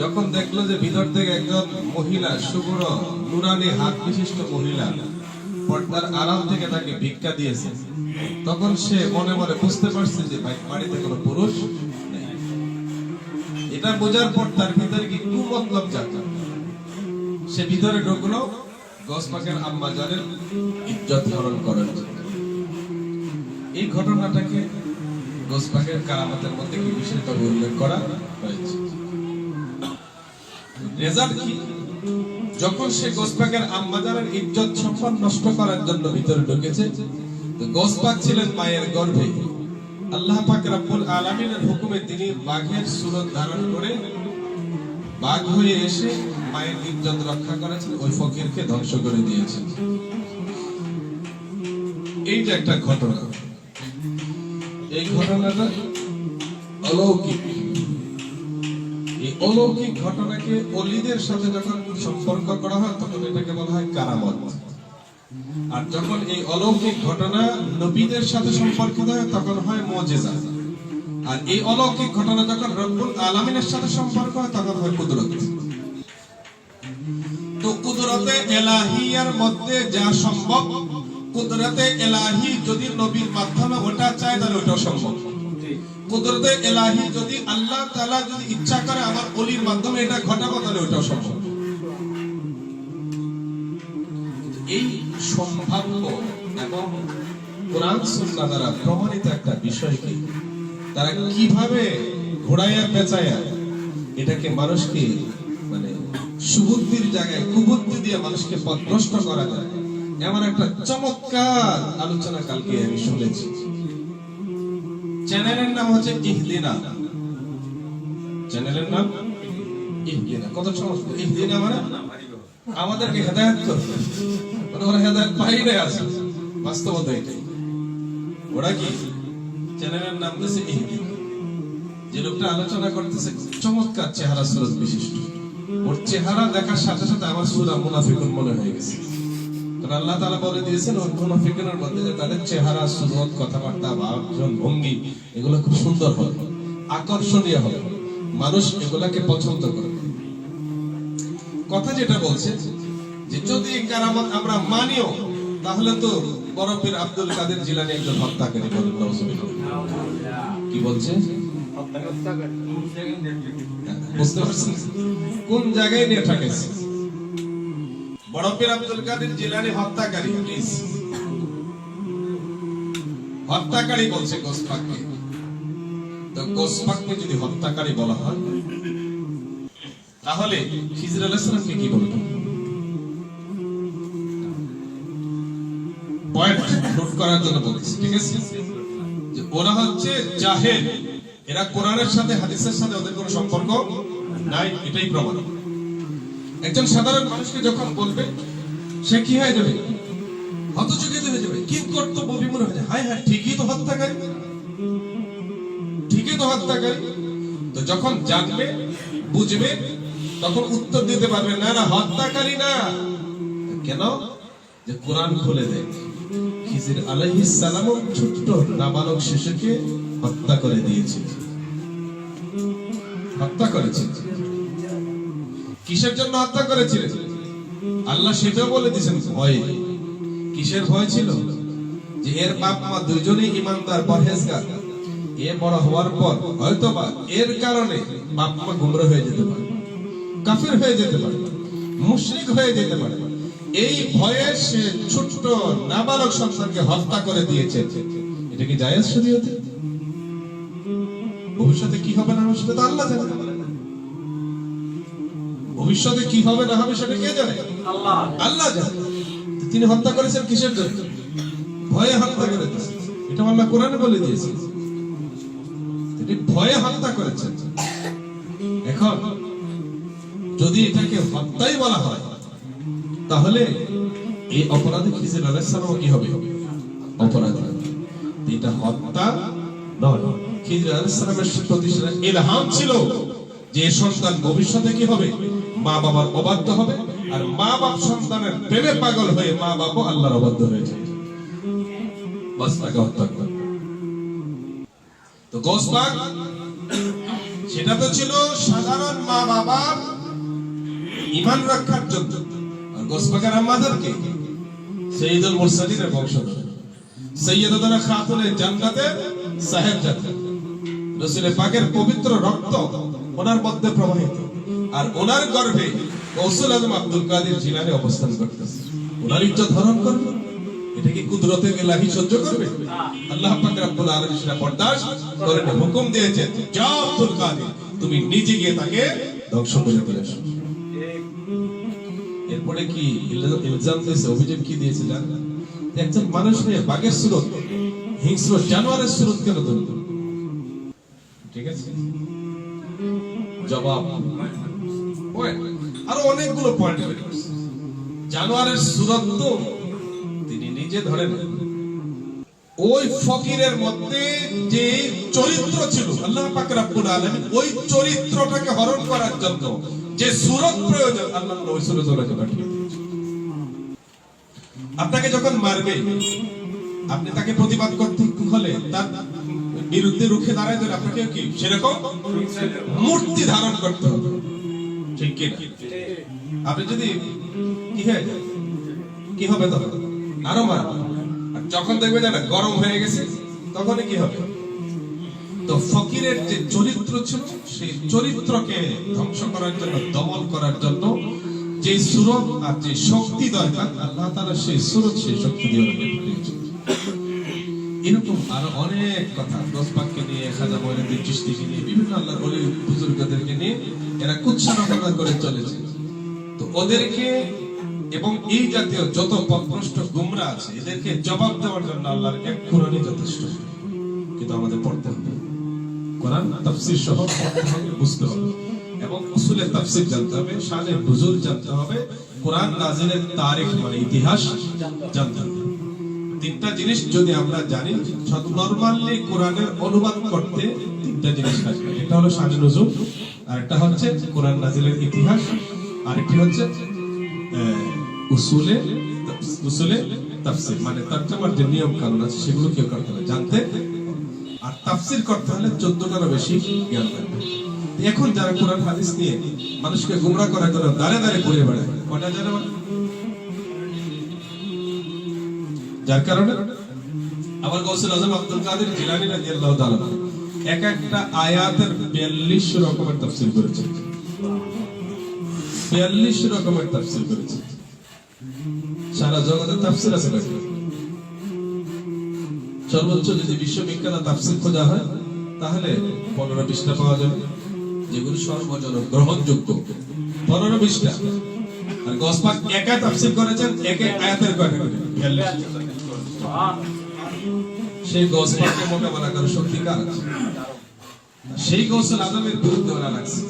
যখন দেখল যে ভিতর থেকে একজন মহিলা, সুগুণ, নুরানি হাত বিশিষ্ট মহিলা, পর্দার আড়াল থেকে তাকে ভিক্ষা দিয়েছে। তখন সে মনে মনে বুঝতে পারছে যে বাড়িতে কোনো পুরুষ এটা বোঝার পর তার ভিতরে কি কুমতলব জাগলো। সে ভিতরে ঢুকলো গসপাকের আম্মা জানের ইজ্জত হরণ করার জন্য। এই ঘটনাটাকে গোসবাগের কারামতের মধ্যে কি বিশেষভাবে উল্লেখ করা হয়েছে? রেজাল্ট কি? যখন সে গোসবাগের আম্মাজারের ইজ্জত সম্মান নষ্ট করার জন্য ভিতরে ঢুকেছে, তো গোসবাগ ছিলেন মায়ের গর্ভে। আল্লাহ পাক রব্বুল আলামিনের হুকুমে তিনি বাঘের সুরত ধারণ করে বাঘ হয়ে এসে মায়ের ইজ্জত রক্ষা করেছেন, ওই ফকিরকে ধ্বংস করে দিয়েছেন। এইটা একটা ঘটনা। এই ঘটনাটা অলৌকিক। এই অলৌকিক ঘটনাকে অলিদের সাথে যখন সম্পর্ক করা হয়, তখন এটাকে বলা হয় কারামত। আর যখন এই অলৌকিক ঘটনা নবীদের সাথে সম্পর্কিত হয়, তখন হয় মজেজা। আর এই অলৌকিক ঘটনা যখন রব্বুল আলামিনের সাথে সম্পর্ক হয়, তখন হয় কুদরত। তো কুদরতে এলাহিয়ার মধ্যে যা সম্ভব, কুদরতে এলাহি যদি নবীর মাধ্যমে ওটা চায়, তাহলে ওটাও সম্ভব কুদরতে এলাহি যদি আল্লাহ তাআলা যদি ইচ্ছা করে আমার অলির মাধ্যমে এটা ঘটাবো, তাহলে এই সম্ভাব্য এবং কোরআন দ্বারা প্রমাণিত একটা বিষয়কে তারা কীভাবে ঘোড়াইয়া পেঁচাইয়া এটাকে মানুষকে মানে সুবুদ্ধির জায়গায়, কুবুদ্ধি দিয়ে মানুষকে পথভ্রষ্ট করা যায়? এমন একটা চমৎকার আলোচনা কালকে আমি শুনেছি। চ্যানেলের নাম হচ্ছে ইহদিনা চ্যানেলের নাম ইহদিনা কত চমৎকার ইহদিনা মানে আমাদেরকে হেদায়েত করবে। ওরা হেদায়েত পাইলে আছে। বাস্তবতা এটাই। ওরা কি? চ্যানেলের নাম দিয়েছে ইহদিনা যে লোকটা আলোচনা করতেছে, চমৎকার চেহারা সুরত বিশিষ্ট। ওর চেহারা দেখার সাথে সাথে আমার সুরা মুনাফিকুন মনে হয়ে গেছে। কারণ আল্লাহ তাআলা বলে দিয়েছেন ওই মুনাফিকুনের মধ্যে যে তাদের চেহারা সুরত কথাবার্তা ভাবজন ভঙ্গি এগুলো খুব সুন্দর হবে আকর্ষণীয় হবে। মানুষ এগুলাকে পছন্দ করবে কথা যেটা বলছে যে যদি কারামত আমরা মানিও তাহলে তো বরফের আব্দুল কাদের জিলানি একজন হত্যাকারী বলেন কি বলছে? বুঝতে পারছেন? কোন জায়গায় নিয়ে ঠকেছে? বড়পীর আব্দুল কাদের জিলানি হত্যাকারী হত্যাকারী বলছে গোসপাককে। তো গোসপাককে যদি হত্যাকারী বলা হয়, তাহলে খিজর আলাইহিস সালামকে কি বলব? পয়েন্ট নোট করার জন্য বলছি ঠিক আছে? যে ওরা হচ্ছে জাহেল। এরা কোরআনের সাথে, হাদিসের সাথে ওদের কোনো সম্পর্ক নাই, এটাই প্রমাণ। একজন সাধারণ মানুষকে যখন বলবে, সে কি হয়ে যাবে? হতচকিত হয়ে যাবে। কি কর্তব্য বিমূর হয়ে যাবে? হায় হায়, ঠিকই তো হত্যাকারী। ঠিকই তো হত্যাকারী। তো যখন জানবে, বুঝবে, তখন উত্তর দিতে পারবে, না না, হত্যাকারী না। কেন? যে কোরআন খুলে দেয়, খিজির আলাইহিস সালাম ছোট্ট নাবালক শিশুকে হত্যা করে দিয়েছে। হত্যা করেছে। কিসের জন্য হত্যা করেছিলেন? আল্লাহ সেটাও বলে দিয়েছেন, ভয়। কিসের ভয় ছিল? যে এর বাপ মা দুইজনেই ইমানদার, পরহেজগার। এ বড় হওয়ার পর হয়তো বা এর কারণে বাপ মা গুমরা হয়ে যেতে পারে, কাফির হয়ে যেতে পারে, মুশরিক হয়ে যেতে পারে। এই ভয়ে সে ছোট্ট, নাবালক সন্তানকে হত্যা করে দিয়েছে। এটা কি জায়েজ শরীয়তে? ভবিষ্যতে কি হবে না সেটা তো আল্লাহ জানে। ভবিষ্যতে কি হবে না হবে সেটা কে জানে? আল্লাহ। আল্লাহ জানে। তিনি হত্যা করেছেন কিসের জন্য? ভয়ে হত্যা করে দিয়েছেন এটা আল্লাহ কোরআনে বলে দিয়েছে। তিনি ভয়ে হত্যা করেছেন। এখন যদি এটাকে হত্যাই বলা হয় তাহলে এই অপরাধী খিজির আলাইহিস সালাম কি হবে? অপরাধী। এটা হত্যা নয়। খিজির আলাইহিস সালামের প্রতি সেটা ছিল। যে সন্তান ভবিষ্যতে কি হবে? মা বাবার অবাধ্য হবে আর মা বাপ সন্তানের প্রেমে পাগল হয়ে মা বাপও আল্লাহর অবাধ্য হয়ে যায় বাস তাকে হত্যা করে তো গোসবাগ, সেটা তো ছিল সাধারণ মা বাবার ইমান রক্ষার জন্য। আর গোসবাগের আম্মাদেরকে সৈয়দুল মুরসালিনের বংশধর। সৈয়দনা খাতুনে জান্নাতে সাহেব জান্নাত রসুল পাকের পবিত্র রক্ত ওনার মধ্যে প্রবাহিত। আর ওনার গর্ভে কৌশল আজম আব্দুল কাদের জিলানি অবস্থান করতেছে। ওনার ইজ্জত হরণ করবে। এটা কি কুদরতে গেলাহি সহ্য করবে? আল্লাহ পাক রব্বুল আলামিন সেটা বরদাশত করেন হুকুম দিয়েছেন। যাও আব্দুল কাদের, তুমি নিজে গিয়ে তাকে ধ্বংস করে দিয়ে এরপরে কি ইলজাম দিয়েছে, অভিযোগ কি দিয়েছে জানেন? একজন মানুষ হয়ে বাঘের সুরত, হিংস্র জানোয়ারের সুরত কেন ধরল ঠিক আছে? জবাব। আরও অনেকগুলো পয়েন্ট জানোয়ারের সুরত তো তিনি নিজে ধরেন ওই ফকিরের মধ্যে যে চরিত্র ছিল, আল্লাহ পাক রব্বুল আলামিন, ওই চরিত্রটাকে হরণ করার জন্য যে সুরত প্রয়োজন, আল্লাহ ওই সুরত ওনাকে পাঠিয়ে আপনাকে যখন মারবে, আপনি তাকে প্রতিবাদ করতে হলে তার বিরুদ্ধে রুখে দাঁড়ায় ধরে আপনাকে কি? সেরকম? মূর্তি ধারণ করতে হবে। ঠিক কি আপনি যদি কি হয়ে? কি হবে তখন? আরও আর যখন দেখবে যে গরম হয়ে গেছে, তখন কি হবে? তো ফকিরের যে চরিত্র ছিল, সেই চরিত্রকে ধ্বংস করার জন্য, দমন করার জন্য যে সুরত আর যে শক্তি দরকার, আল্লাহ তারা সেই সুরত, সেই শক্তি দিয়ে এরকম আরও অনেক কথা। দশ পাককে নিয়ে, খাজা মহিনুদ্দিন চিশতিকে নিয়ে, বিভিন্ন আল্লাহর অলি বুজুর্গদেরকে নিয়ে এরা কুৎসারকতা করে চলেছে। তো ওদেরকে এবং এই জাতীয় যত পথভ্রষ্ট গুমরা আছে, এদেরকে জবাব দেওয়ার জন্য আল্লাহর এক কোরআনই যথেষ্ট। কিন্তু আমাদের পড়তে হবে। কোরআন, তাফসীর সহ পড়তে হবে, বুঝতে হবে। এবং উসুলের তাফসীর জানতে হবে শানের নুজুল জানতে হবে, কোরআন নাজিলের তারিখ মানে ইতিহাস জানতে হবে। তিনটা জিনিস যদি আমরা জানি নর্মালি কোরআনের অনুবাদ করতে তিনটা জিনিস লাগবে এটা হলো শানে নজুল আর একটা হচ্ছে কোরআন নাজিলের ইতিহাস আর একটি হচ্ছে উসুলে উসুলে তাফসীর মানে তর্জমার যে নিয়ম কানুন আছে, সেগুলো কেউ করতে হবে জানতে আর তাফসীর করতে হলে চোদ্দটারও বেশি জ্ঞান লাগবে এখন যারা কোরআন হাদিস নিয়ে মানুষকে গুমরা করার জন্য দাঁড়ে দাঁড়ে ঘুরে বেড়ায়, কটা জানে যার কারণে আবার আজম আব্দুল কাদের রাদিয়াল্লাহু তাআলা এক একটা আয়াতের 42 রকমের তাফসীর করেছেন। 42 রকমের তাফসীর সারা জগতে তাফসীর আছে সর্বোচ্চ যদি বিশ্ববিখ্যাত তাফসীর খোঁজা হয়, তাহলে 15 বিশটা পাওয়া যাবে। যেগুলো সর্বজন গ্রহণযোগ্য। 15 বিশটা আর গসপাক একা তাফসীর করেছেন এক আয়াতের 42 সেই গসপাকে মোকাবেলা করার শক্তি কার সেই গৌসুল আজমের বিরুদ্ধে ওরা লাগছে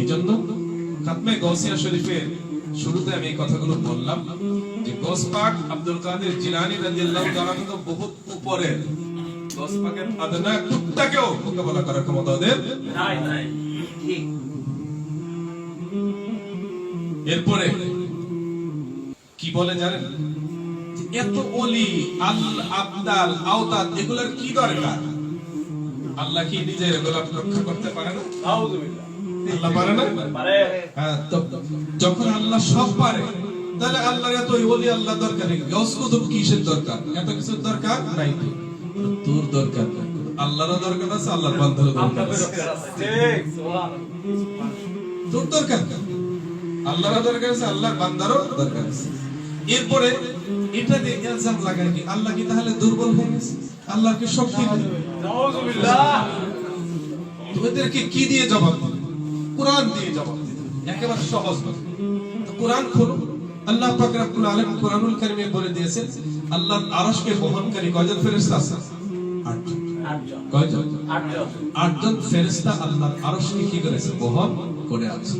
এই জন্য খাতমে গৌসিয়া শরীফের শুরুতে আমি এই কথাগুলো বললাম যে গসপাক আব্দুল কাদের জিলানি রাদিয়াল্লাহু তাআলা তো বহুত উপরে গসপাকের আদনা কুত্তাকেও মোকাবেলা করার ক্ষমতা ওদের নাই নাই। এরপরে কি বলে জানেন? এত অলি আল আবদাল আওতাদ এগুলোর কি দরকার? আল্লাহ কি নিজের এগুলো রক্ষা করতে পারে না? আল্লাহ পারে না? হ্যাঁ, যখন আল্লাহ সব পারে তাহলে আল্লাহর এত ওলি আল্লাহ দরকার নেই। কিসের দরকার? এত কিছুর দরকার নাই তো। তোর দরকার নাই। আল্লাহরও দরকার আছে আল্লাহর বান্দারও দরকার আছে। ঠিক। তোর দরকার নেই। আল্লাহরও দরকার আছে আল্লাহর বান্দারও দরকার আছে। এরপরে এটা দিয়ে ইলজাম লাগায় কি? আল্লাহ কি তাহলে দুর্বল হয়ে গেছে? আল্লাহর কি শক্তি নেই আউযুবিল্লাহ তো এদেরকে কি দিয়ে জবাব দিবে? কোরআন দিয়ে জবাব দিবে। একেবারে সহজ কোরআন খোলো। আল্লাহ পাক রব্বুল আলামিন কোরআনুল কারীমে বলে দিয়েছেন আল্লাহর আরশকে বহনকারী কয়জন ফেরেশতা আছে? আটজন। কয়জন? ফেরেশতা আল্লাহর আরশকে কি করেছে? বহন করে আছে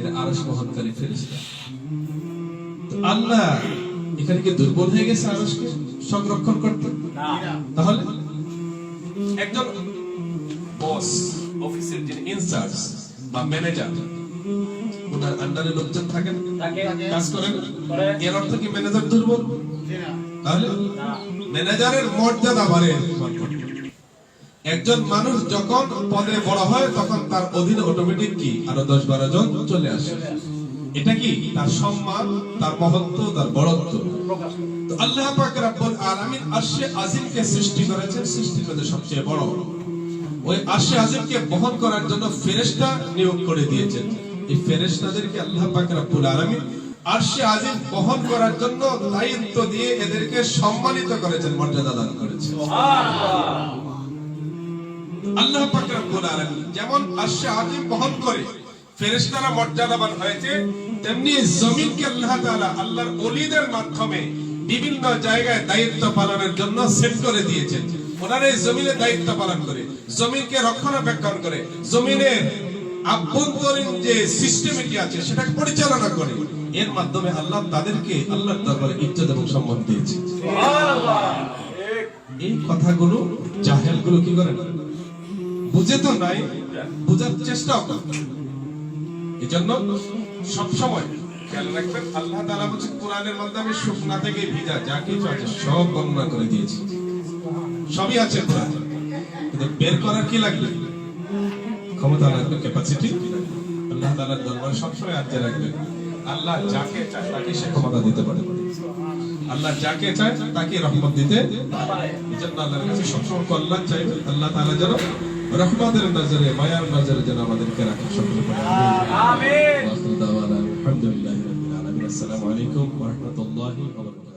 এরা আরশ বহনকারী ফেরেশতা। আল্লাহ এখানে কি দুর্বল হয়ে গেছে আরশকে সংরক্ষণ করতে? তাহলে? একজন বস অফিসের যিনি ইনচার্জ বা ম্যানেজার ওনার আন্ডারে লোকজন থাকেন কাজ করেন এর অর্থ কি ম্যানেজার দুর্বল তাহলে? ম্যানেজারের মর্যাদা বাড়ে। একজন মানুষ যখন পদে বড় হয় তখন তার অধীনে অটোমেটিক কি? আরও দশ বারো জন চলে আসে। এটা কি? তার সম্মান তার মহত্ব তার বড়ত্ব। তো আল্লাহ পাক রব্বুল আলামিন আরশে আজিমকে সৃষ্টি করেছেন সৃষ্টির মধ্যে সবচেয়ে বড়। ওই আরশে আজিমকে বহন করার জন্য ফেরেশতা নিয়োগ করে দিয়েছেন। এই ফেরেশতাদেরকে আল্লাহ পাক রব্বুল আলামিন আরশে আজিম বহন করার জন্য দায়িত্ব দিয়ে এদেরকে সম্মানিত করেছেন মর্যাদা দান করেছেন। আল্লাহ পাক রব্বুল আলামিন যেমন আরশে আজিম বহন করে ফেরেশতারা মর্যাদাবান হয়েছে তেমনি জমিনকে আল্লাহ তাআলা আল্লাহর ওলিদের মাধ্যমে বিভিন্ন জায়গায় দায়িত্ব পালনের জন্য সেট করে দিয়েছেন। ওনারা এই জমিনে দায়িত্ব পালন করে জমিনকে রক্ষণাবেক্ষণ করে জমিনের আভ্যন্তরীণ যে সিস্টেমিটি আছে সেটাকে পরিচালনা করে। এর মাধ্যমে আল্লাহ তাদেরকে আল্লাহর দরবারে ইজ্জত এবং সম্মান দিয়েছে। এই কথাগুলো জাহেলগুলো কি করে বুঝে তো নাই বুঝার চেষ্টা করে এই জন্য সবসময় খেয়াল রাখবেন, আল্লাহ তাআলা বলছে, কোরআনের মধ্যে আমি শুকনা থেকে ভিজা যা কিছু আছে সব বর্ণনা করে দিয়েছি। সবই আছে কোরআনে। কিন্তু বের করার কি লাগবে? ক্ষমতা লাগবে ক্যাপাসিটি আল্লাহ তাআলার দরবারে সবসময় আজ্ঞা রাখবে আল্লাহ যাকে চায় তাকে সে ক্ষমতা দিতে পারে। আল্লাহ যাকে চায় তাকে রহমত দিতে এই জন্য আল্লাহর কাছে সবসময় কল্যাণ চাইবে আল্লাহ তাআলা যেন রহমতের নজরে মায়ার নজরে যেন আমাদেরকে রাখে সকলে। আলহামদুলিল্লাহি আসসালামু আলাইকুম ওয়া রাহমাতুল্লাহি ওয়া বারাকাতুহু।